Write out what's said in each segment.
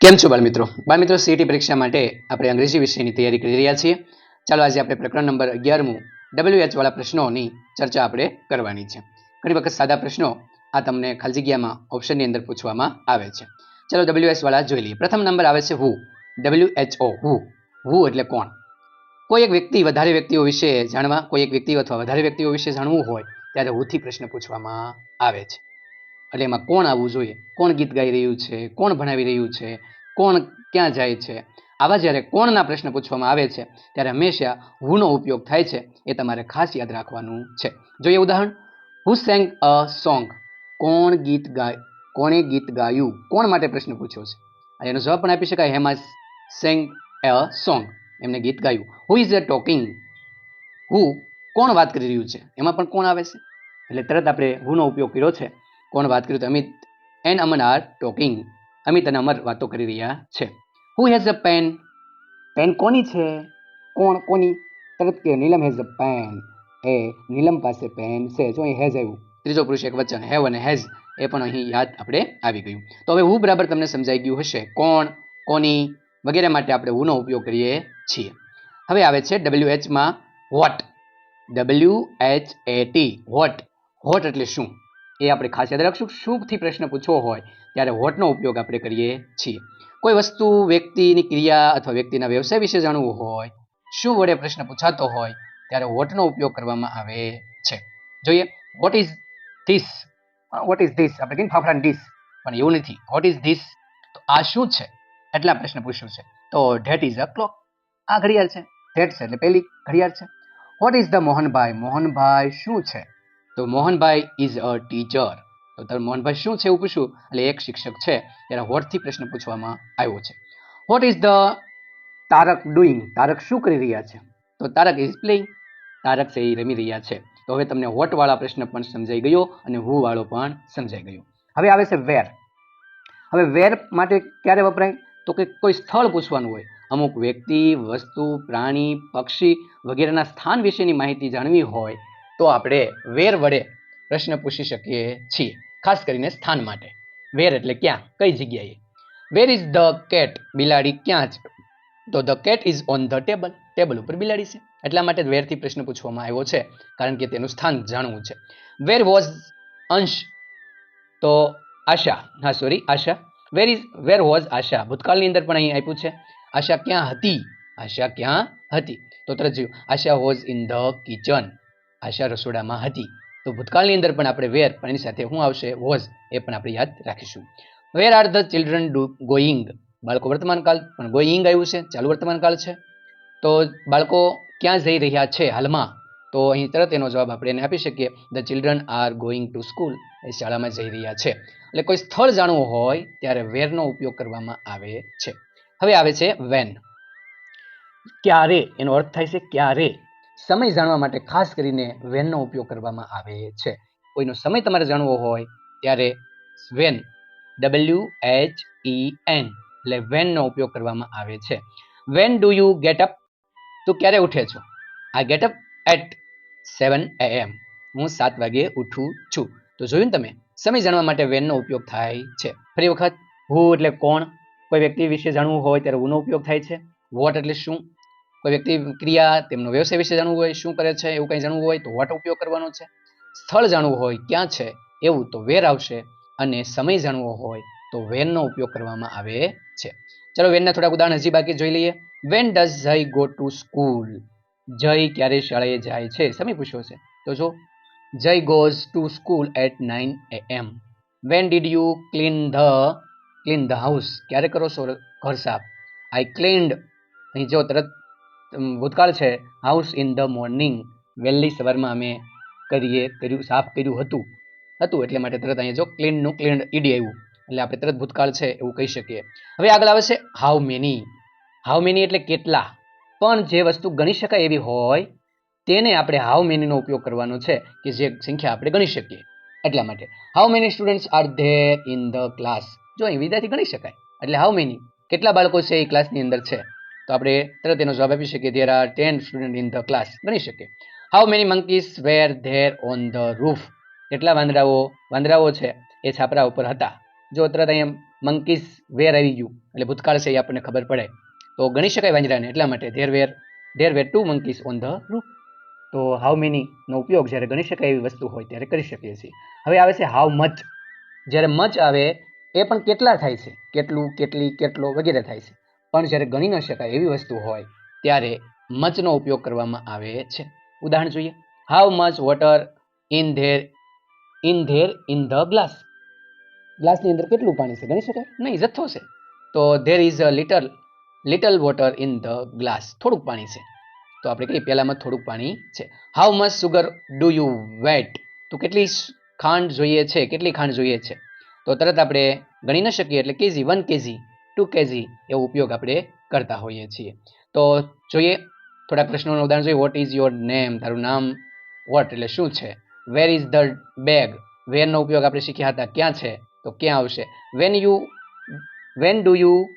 કેમ છો બાળમિત્રો? બાળમિત્રો સીટી પરીક્ષા માટે આપણે અંગ્રેજી વિષયની તૈયારી કરી રહ્યા છીએ. ચાલો આજે આપણે પ્રકરણ નંબર અગિયારમું ડબલ્યુ એચ વાળા પ્રશ્નોની ચર્ચા આપણે કરવાની છે. ઘણી વખત સાદા પ્રશ્નો આ તમને ખાલી જગ્યામાં ઓપ્શનની અંદર પૂછવામાં આવે છે. ચાલો ડબલ્યુ એચ વાળા જોઈ લઈએ. પ્રથમ નંબર આવે છે હુ ડબલ્યુ એચ ઓ હુ હુ એટલે કોણ? કોઈ એક વ્યક્તિ, વધારે વ્યક્તિઓ વિશે જાણવા, કોઈ એક વ્યક્તિ અથવા વધારે વ્યક્તિઓ વિશે જાણવું હોય, ત્યારે હુથી પ્રશ્ન પૂછવામાં આવે છે. એટલે એમાં કોણ આવવું જોઈએ? કોણ ગીત ગાઈ રહ્યું છે? કોણ ભણાવી રહ્યું છે? કોણ ક્યાં જાય છે? આવા જ્યારે કોણના પ્રશ્ન પૂછવામાં આવે છે, ત્યારે હંમેશા હુનો ઉપયોગ થાય છે એ તમારે ખાસ યાદ રાખવાનું છે. જોઈએ ઉદાહરણ. હુ સેંગ અ સોંગ કોણ ગીત ગાય, કોણે ગીત ગાયું? કોણ માટે પ્રશ્ન પૂછ્યો છે? અને એનો જવાબ પણ આપી શકાય. Hema sang a song. એમને ગીત ગાયું. હુ ઇઝ અ ટોકિંગ હુ કોણ વાત કરી રહ્યું છે? એમાં પણ કોણ આવે છે? એટલે તરત આપણે હુનો ઉપયોગ કર્યો છે. કોણ વાત કર્યું તો Amit? And Aman are talking. Amit અને અમર વાતો કરી રહ્યા છે. Who has a pen pen કોની છે? કોણ કોની? તરત કે નીલમ હેઝ અ પેન એ નીલમ પાસે પેન છે. જો અહીં હેઝ આવ્યું. ત્રીજો પુરુષ એક વચન હેવ અને હેઝ એ પણ અહીં યાદ આપણે આવી ગયું. તો હવે હું બરાબર તમને સમજાઈ ગયું હશે? કોણ કોની વગેરે માટે આપણે હુનો ઉપયોગ કરીએ છીએ. હવે આવે છે W એચમાં what W H A T what what એટલે શું? એ આપણે ખાસ યાદ રાખશું શુંથી પ્રશ્ન પૂછવો હોય, ત્યારે વોટનો ઉપયોગ આપણે કરીએ છીએ. કોઈ વસ્તુ વ્યક્તિની ક્રિયા અથવા વ્યક્તિના વ્યવસાય વિશે જાણવું હોય, શું વડે પ્રશ્ન પૂછાતો હોય, ત્યારે વોટનો ઉપયોગ કરવામાં આવે છે. જોઈએ what is this what is this આપણે કહીએ ફાફડા ડીશ પણ એવું નથી. વોટ ઇઝ ધીસ તો આ શું છે? એટલા પ્રશ્ન પૂછ્યું છે. તો ધેટ ઇઝ અ ક્લોક આ ઘડિયાળ છે. ધેટ છે એટલે પહેલી ઘડિયાળ છે. What is the Mohanbhai? Mohanbhai શું છે? તો મોહનભાઈ ઇઝ અ ટીચર તો તારે મોહનભાઈ શું છે એવું પૂછ્યું એટલે એક શિક્ષક છે ત્યારે વોટથી પ્રશ્ન પૂછવામાં આવ્યો છે. What is the Tarak doing Tarak શું કરી રહ્યા છે? તો તારક ઇઝ પ્લેઇંગ તારક છે એ રમી રહ્યા છે. તો હવે તમને વોટ વાળા પ્રશ્ન પણ સમજાઈ ગયો અને હુ વાળો પણ સમજાઈ ગયો. હવે આવે છે વેર હવે વેર માટે ક્યારે વપરાય? તો કે કોઈ સ્થળ પૂછવાનું હોય. અમુક વ્યક્તિ, વસ્તુ, પ્રાણી, પક્ષી વગેરેના સ્થાન વિશેની માહિતી જાણવી હોય. તો આપણે વેર વડે પ્રશ્ન પૂછી શકીએ છીએ, ખાસ કરીને સ્થાન માટે. વેર એટલે ક્યાં? કઈ જગ્યાએ? વેર ઇઝ ધ કેટ બિલાડી ક્યાં છે? તો the cat is on the table table ઉપર બિલાડી છે. એટલા માટે વેરથી પ્રશ્ન પૂછવામાં આવ્યો છે, કારણ કે તેનું સ્થાન જાણવું છે. વેર વોઝ અંશ? તો આશા. હા sorry Asha. Where is where was Asha? ભૂતકાળની અંદર પણ અહીં આપ્યું છે. આશા ક્યાં હતી? આશા ક્યાં હતી? તો તરત જોયું Asha was in the kitchen Asha રસોડામાં હતી. તો ભૂતકાળની અંદર પણ આપણે વેર પણ એની સાથે શું આવશે વોઝ એ પણ આપણે યાદ રાખીશું. Where are the children do going. બાળકો વર્તમાન કાળ પણ ગોઈંગ આવ્યું છે, ચાલુ વર્તમાન કાળ છે. તો બાળકો ક્યાં જઈ રહ્યા છે હાલમાં? તો અહીં તરત એનો જવાબ આપણે એને આપી શકીએ. The children are going to school. એ શાળામાં જઈ રહ્યા છે. એટલે કોઈ સ્થળ જાણવું હોય ત્યારે વેરનો ઉપયોગ કરવામાં આવે છે. હવે આવે છે વેન ક્યારે? એનો અર્થ થાય છે ક્યારે? સમય જાણવા માટે ખાસ કરીને વેનનો ઉપયોગ કરવામાં આવે છે. કોઈનો સમય તમારે જાણવો હોય ત્યારે when, W H E N, એટલે વેનનો ઉપયોગ કરવામાં આવે છે. When do you get up? તું ક્યારે ઉઠે છો? આ get up at seven AM હું સાત વાગે ઉઠું છું. તો જોયું ને તમે? સમય જાણવા માટે વેનનો ઉપયોગ થાય છે. ફરી વખત, હુ એટલે કોણ? કોઈ વ્યક્તિ વિશે જાણવું હોય ત્યારે હુનો ઉપયોગ થાય છે. વોટ એટલે શું? કોઈ વ્યક્તિ ક્રિયા, તેમનો વ્યવસાય વિશે જાણવું હોય, શું કરે છે, એવું કંઈ જાણવું હોય તો વોટ ઉપયોગ કરવાનો છે? સ્થળ જાણવું હોય, ક્યાં છે, એવું તો વેર આવશે. અને સમય જાણવો હોય તો વેનનો ઉપયોગ કરવામાં આવે છે. ચલો વેનના થોડાક ઉદાહરણ હજી બાકી જોઈ લઈએ. When does Jay go to school Jay ક્યારે શાળાએ જાય છે? સમય પૂછ્યો છે તો જો Jay goes to school at nine A M when did you clean the clean the house ક્યારે કરો છો, ઘર સાફ? આઈ ક્લીન્ડ અહીં જો તરત ભૂતકાળ છે. હાઉસ ઇન ધ મોર્નિંગ વહેલી સવારમાં અમે કરીએ, કર્યું, સાફ કર્યું હતું. હતું એટલે માટે તરત અહીંયા જો ક્લીનનું ક્લીન ઈડી આવ્યું. એટલે આપણે તરત ભૂતકાળ છે એવું કહી શકીએ. હવે આગળ આવે છે હાઉ મેની હાઉ મેની એટલે કેટલા? પણ જે વસ્તુ ગણી શકાય એવી હોય, તેને આપણે હાઉ મેનીનો ઉપયોગ કરવાનો છે કે જે સંખ્યા આપણે ગણી શકીએ. એટલા માટે. How many students are there in the class જો અહીં વિદ્યાર્થી ગણી શકાય, એટલે હાઉ મેની કેટલા બાળકો છે એ ક્લાસની અંદર છે? તો આપણે તરત એનો જવાબ આપી શકીએ. There are ten student in the class બની શકે how many monkeys were there on the roof કેટલા વાંદરાઓ વાંદરાઓ છે? એ છાપરા ઉપર હતા. જો તરત અહીંયા મંકીઝ વેર આવી ગયું, એટલે ભૂતકાળ છે એ આપણને ખબર પડે. તો ગણી શકાય વાંજરાને એટલા માટે. There were there were two monkeys on the roof તો હાઉ મેની નો ઉપયોગ જ્યારે ગણી શકાય એવી વસ્તુ હોય ત્યારે કરી શકીએ છીએ. હવે આવે છે હાઉ મચ જ્યારે મચ આવે, એ પણ કેટલા થાય છે? કેટલું, કેટલી, કેટલો વગેરે થાય છે. પણ જ્યારે ગણી ન શકાય એવી વસ્તુ હોય, ત્યારે મચનો ઉપયોગ કરવામાં આવે છે. ઉદાહરણ જોઈએ. How much water in there in there in the glass ગ્લાસની અંદર કેટલું પાણી છે? ગણી શકાય? નહીં, જથ્થો છે. તો there is a little little water in the glass થોડુંક પાણી છે. તો આપણે કહીએ પહેલામાં થોડુંક પાણી છે. How much sugar do you want તો કેટલી ખાંડ જોઈએ છે? કેટલી ખાંડ જોઈએ છે? તો તરત આપણે ગણી ન શકીએ એટલે KG one KG two KG એવો ઉપયોગ આપણે કરતા હોઈએ છીએ. તો જોઈએ, થોડા પ્રશ્નોનું ઉદાહરણ જોઈએ. વોટ ઇઝ યોર નેમ તારું નામ વોટ એટલે શું છે? વેર ઇઝ ધ બેગ વેરનો ઉપયોગ આપણે શીખ્યા હતા. ક્યાં છે? તો ક્યાં આવશે? When you when do you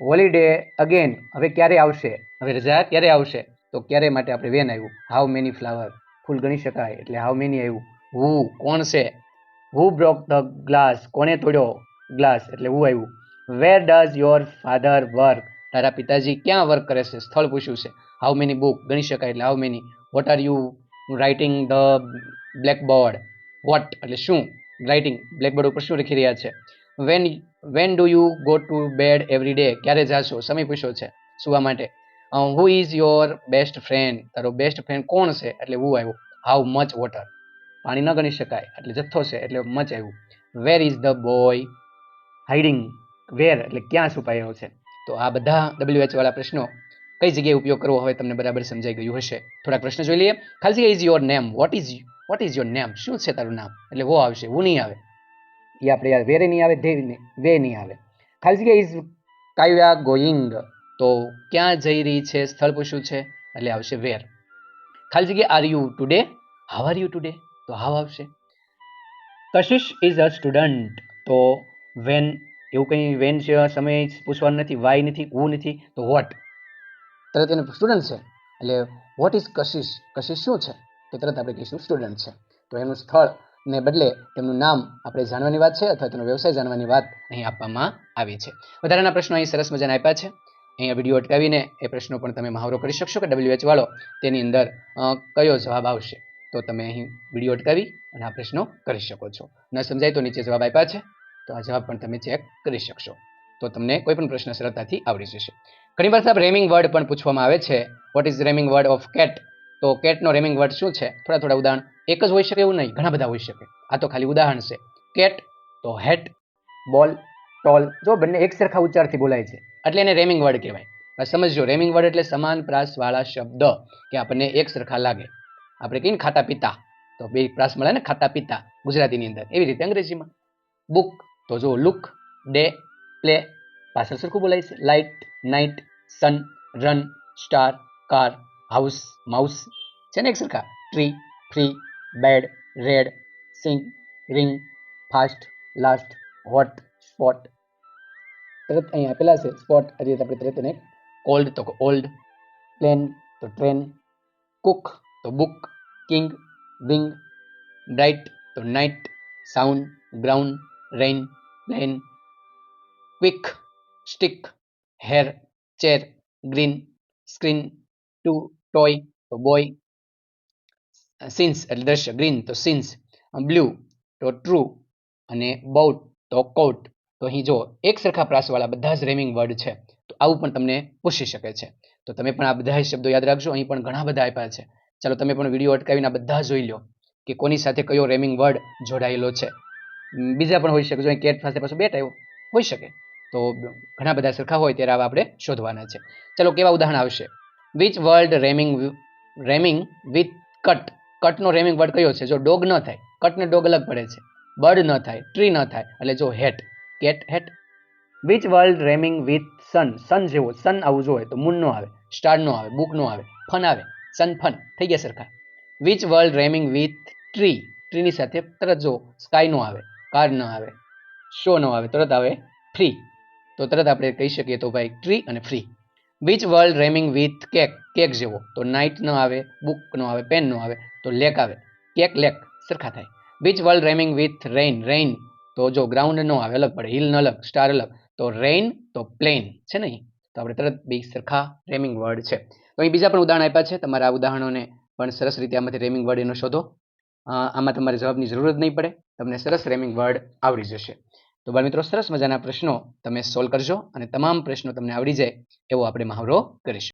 holiday again હવે ક્યારે આવશે? હવે રજા ક્યારે આવશે? તો ક્યારે માટે આપણે વેન આવ્યું? હાઉ મેની ફ્લાવર ફૂલ ગણી શકાય. એટલે હાઉ મેની આવ્યું? હુ કોણ છે? હુ બ્રોક ધ ગ્લાસ કોણે તોડ્યો ગ્લાસ એટલે હું આવ્યું? Where does your father work તારા પિતાજી ક્યાં વર્ક કરે છે? સ્થળ પૂછ્યું છે. હાઉ મેની બુક ગણી શકાય એટલે how many what are you writing the blackboard what એટલે શું? રાઇટિંગ બ્લેકબોર્ડ ઉપર શું લખી રહ્યા છે? When when do you go to bed every day ક્યારે જાશો? સમય પૂછ્યો છે. સુવા માટે. Who is your best friend તારો બેસ્ટ ફ્રેન્ડ કોણ છે? એટલે હું આવ્યું? હાઉ મચ વોટર પાણી ન ગણી શકાય. એટલે જથ્થો છે. એટલે મચ આવ્યું. Where is the boy hiding where એટલે ક્યાં છુપાયેલો છે? તો આ બધા ડબલ્યુ વાળા પ્રશ્નો કઈ જગ્યાએ ઉપયોગ કરવો હવે તમને બરાબર સમજાઈ ગયું હશે. થોડાક પ્રશ્ન જોઈ લઈએ. ખાલી જગ્યા is your name what is what is your name શું છે તારું નામ? એટલે વો આવશે હું નહીં આવે. એ આપણે યાર વેરે નહીં આવે ધે વે નહીં આવે. ખાલી જગ્યા ઇઝ કાવ્યા ગોઈંગ તો ક્યાં જઈ રહી છે? સ્થળ પૂછ્યું છે? એટલે આવશે વેર. ખાલી જગ્યા are you today how are you today તો હાવ આવશે? કશિશ ઇઝ અ સ્ટુડન્ટ તો વેન એવું કંઈ વેન સમય પૂછવાનું નથી વાય નથી હું નથી, તો વોટ તરત એને સ્ટુડન્ટ છે. એટલે વોટ ઇઝ કશિશ? કશિશ શું છે? તો તરત આપણે કહીશું સ્ટુડન્ટ છે. તો એનું સ્થળ ને બદલે તેમનું નામ આપણે જાણવાની વાત છે અથવા તેનો વ્યવસાય જાણવાની વાત અહીં આપવામાં આવી છે. વધારાના પ્રશ્નો અહીં સરસ મજાના આપ્યા છે. અહીંયા વીડિયો અટકાવીને એ પ્રશ્નો પણ તમે મહાવરો કરી શકશો કે ડબલ્યુએચ વાળો તેની અંદર કયો જવાબ આવશે. તો તમે અહીં વીડિયો અટકાવી અને આ પ્રશ્નો કરી શકો છો. ન સમજાય તો નીચે જવાબ આપ્યા છે. તો આ જવાબ પણ તમે ચેક કરી શકશો. તો તમને કોઈ પણ પ્રશ્ન સરળતાથી આવડી જશે. ઘણી વાર સાહેબ રેમિંગ વર્ડ પણ પૂછવામાં આવે છે. What is rhyming word of cat તો કેટનો રેમિંગ વર્ડ શું છે? થોડા થોડા ઉદાહરણ. એક જ હોઈ શકે એવું નહીં. ઘણા બધા હોઈ શકે. આ તો ખાલી ઉદાહરણ છે. કેટ તો હેટ બોલ ટોલ જો બંને એક સરખા ઉચ્ચારથી બોલાય છે. એટલે એને રેમિંગ વર્ડ કહેવાય. સમજજો રેમિંગ વર્ડ એટલે સમાન પ્રાસવાળા શબ્દ કે આપણને એક સરખા લાગે. આપણે કહીને ખાતા પિતા. તો બે પ્રાસ મળે ને ખાતા પિતા ગુજરાતીની અંદર. એવી રીતે અંગ્રેજીમાં. બુક તો જો લુક ડે પ્લે પાછળ સરખું બોલાય છે light night sun run star car house mouse છે ને એક સરખા tree free bed red sing ring fast last hot spot તરત અહીં આપેલા છે સ્પોટ આ રીતે આપણે તરત એને કોલ્ડ તો ઓલ્ડ પ્લેન તો ટ્રેન કુક તો બુક કિંગ વિંગ બ્રાઇટ તો night sound ground rain plain quick stick hair chair green screen two toy તો બોય સિન્સ એટલે દ્રશ્ય ગ્રીન તો સિન્સ બ્લુ તો ટ્રુ અને બાઉટ તો કોટ તો અહીં જો એક સરખા પ્રાસવાળા બધા જ રેમિંગ વર્ડ છે, તો આવું પણ તમને પૂછી શકે છે. તો તમે પણ આ બધા શબ્દો યાદ રાખજો, અહીં પણ ઘણા બધા આપ્યા છે. ચાલો તમે પણ વીડિયો અટકાવીને બધા જોઈ લો, કે કોની સાથે કયો રેમિંગ વર્ડ જોડાયેલો છે. બીજા પણ હોઈ શકે. જો કેટ પાસે પાછો બેટ આવ્યો, હોઈ શકે. તો ઘણા બધા સરખા હોય ત્યારે આવા આપણે શોધવાના છે. ચલો, કેવા ઉદાહરણ આવશે? Which word rhyming rhyming with cut કટનો rhyming word કયો છે? જો ડોગ ન થાય કટને ડોગ અલગ પડે છે. બર્ડ ન થાય ટ્રી ન થાય, એટલે જો hat, cat, hat. Which word rhyming with sun sun જેવો સન આવું જોઈએ તો મૂન નો આવે સ્ટાર નો આવે બુક નો આવે ફન આવે. સન ફન થઈ ગયા સરખા. Which word rhyming with tree ટ્રીની સાથે તરત જો સ્કાય નો આવે કાર ન આવે શો ન આવે, તરત આવે ફ્રી તો તરત આપણે કહી શકીએ તો ભાઈ ટ્રી અને free which word rhyming with cake cake જેવો. તો નાઇટ ન આવે બુક ન આવે પેન ન આવે, તો લેક આવે. કેક લેક સરખા થાય. Which word rhyming with rain rain તો જો ગ્રાઉન્ડ ન આવે, અલગ પડે હિલ ન અલગ સ્ટાર અલગ, તો રેઇન તો પ્લેન છે ને તો આપણે તરત બી સરખા રેમિંગ વર્ડ છે. તો અહીં બીજા પણ ઉદાહરણ આપ્યા છે. તમારા ઉદાહરણોને પણ સરસ રીતે આમાંથી રેમિંગ વર્ડ એનો શોધો. આમાં તમારે જવાબની જરૂર જ નહીં પડે. તમને સરસ રેમિંગ વર્ડ આવડી જશે. તો બાળ મિત્રો, સરસ મજાના પ્રશ્નો તમે સોલ્વ કરજો અને તમામ પ્રશ્નો તમને આવડી જાય એવો આપણે મહાવરો કરીશું.